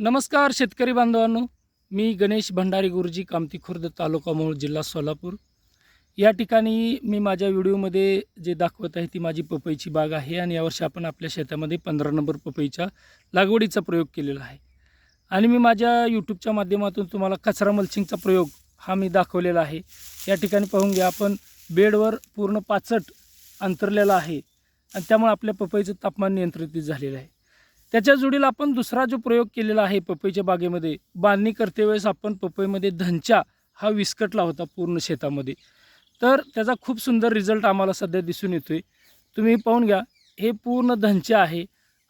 नमस्कार शेतकरी बांधवांनो मी गणेश भंडारी गुरुजी कामती खुर्द तालुका मूळ जिल्हा सोलापूर. या ठिकाणी मी माझ्या व्हिडिओमध्ये जे दाखवत आहे ती माझी पपईची बाग आहे आणि यावर्षी आपण आपल्या शेतामध्ये पंधरा नंबर पपईच्या लागवडीचा प्रयोग केलेला आहे. आणि मी माझ्या यूट्यूबच्या माध्यमातून तुम्हाला कचरा मल्चिंगचा प्रयोग हा मी दाखवलेला आहे. या ठिकाणी पाहून घ्या आपण बेडवर पूर्ण पाचट अंतरलेला आहे आणि त्यामुळे आपल्या पपईचं तापमान नियंत्रित झालेलं आहे. त्याच्या जोडीला आपण दुसरा जो प्रयोग केलेला आहे पपईच्या बागेमध्ये बांधणी करते वेळेस आपण पपईमध्ये धनचा हा विस्कटला होता पूर्ण शेतामध्ये. तर त्याचा खूप सुंदर रिझल्ट आम्हाला सध्या दिसून येतो आहे तुम्ही पाहून घ्या हे पूर्ण धनचा आहे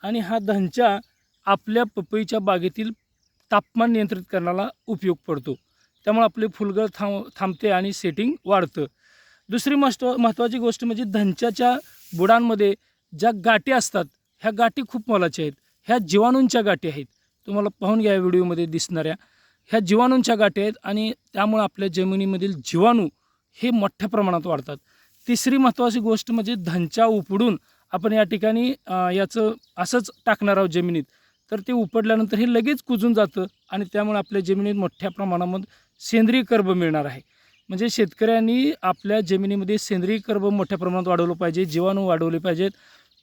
आणि हा धनचा आपल्या पपईच्या बागेतील तापमान नियंत्रित करण्याला उपयोग पडतो. त्यामुळे आपले फुलगळ थांब थांबते आणि सेटिंग वाढतं. दुसरी मस्त महत्त्वाची गोष्ट म्हणजे धनच्याच्या बुडांमध्ये ज्या गाठी असतात ह्या गाठी खूप मोलाच्या आहेत. ह्या जीवाणूंच्या गाठी आहेत. तुम्हाला पाहून घ्या या व्हिडिओमध्ये दिसणाऱ्या ह्या जीवाणूंच्या गाठी आहेत आणि त्यामुळे आपल्या जमिनीमधील जीवाणू हे मोठ्या प्रमाणात वाढतात. तिसरी महत्त्वाची गोष्ट म्हणजे धनच्या उपडून आपण या ठिकाणी याचं असंच टाकणार आहोत जमिनीत. तर ते उपडल्यानंतर हे लगेच कुजून जातं आणि त्यामुळे आपल्या जमिनीत मोठ्या प्रमाणामध्ये सेंद्रिय कर्ब मिळणार आहे. म्हणजे शेतकऱ्यांनी आपल्या जमिनीमध्ये सेंद्रिय कर्ब मोठ्या प्रमाणात वाढवलं पाहिजे जीवाणू वाढवले पाहिजेत.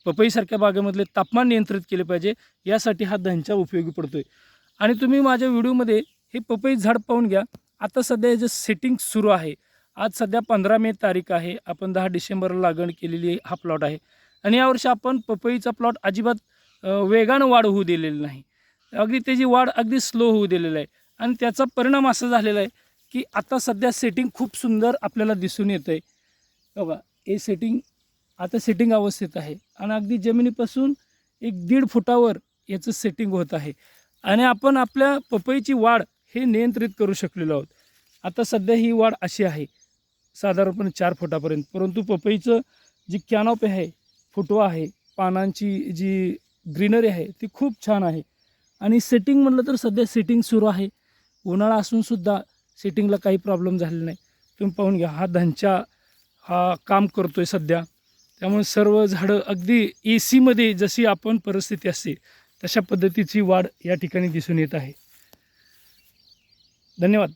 पपईसारख्या बागेमधले तापमान नियंत्रित केले पाहिजे यासाठी हा धनचा उपयोगी पडतो आहे आणि तुम्ही माझ्या व्हिडिओमध्ये हे पपई झाड पाहून घ्या. आता सध्या याचं सेटिंग सुरू आहे. आज सध्या पंधरा मे तारीख आहे. आपण दहा डिसेंबरला लागण केलेली हा प्लॉट आहे. आणि यावर्षी आपण पपईचा प्लॉट अजिबात वेगानं वाढ होऊ दिलेली नाही. अगदी त्याची वाढ अगदी स्लो होऊ दिलेली आहे. आणि त्याचा परिणाम असा झालेला आहे की आता सध्या सेटिंग खूप सुंदर आपल्याला दिसून येतं आहे बघा हे सेटिंग आता सेटिंग अवस्थेत आहे. आणि अगदी जमिनीपासून एक दीड फुटावर याचं सेटिंग होत आहे. आणि आपण आपल्या पपईची वाढ हे नियंत्रित करू शकलेलो आहोत. आता सध्या ही वाढ अशी आहे साधारणपणे चार फुटापर्यंत. परंतु पपईचं जी कॅनॉपी आहे फुटवा आहे पानांची जी ग्रीनरी आहे ती खूप छान आहे. आणि सेटिंग म्हटलं तर सध्या सेटिंग सुरू आहे. उन्हाळा असूनसुद्धा सेटिंगला काही प्रॉब्लेम झालेला नाही. तुम्ही पाहून घ्या हा धनच्या हा काम करतो आहे सध्या. त्यामुळे सर्व झाडं अगदी ए सीमध्ये जशी आपण परिस्थिती असते तशा पद्धतीची वाढ या ठिकाणी दिसून येत आहे. धन्यवाद.